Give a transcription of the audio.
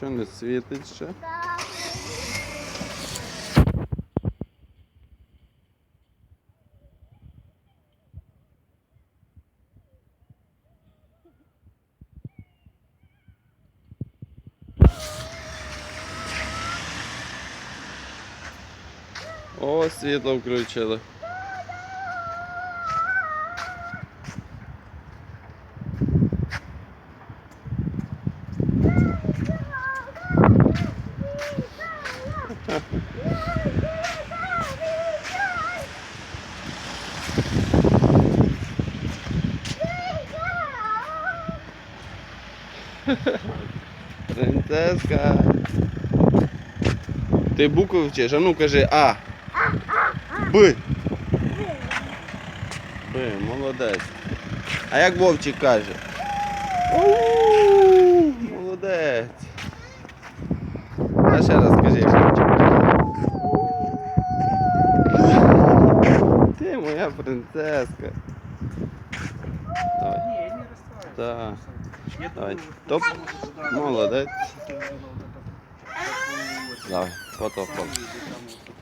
Чого не світить ще? О, світло включили. Принцеска. Ти букви вчиш, а ну кажи А. Б. Б, молодець. А як Вовчик каже? Молодець. А ще раз скажи, Вовчик каже. Ти моя принцеска. Давай. Не, не расстраивайся. Да. Я Давай. думаю, Топ. да, Молодець. что ты сделал вот это. Давай, фото, Самый, фото. где там вот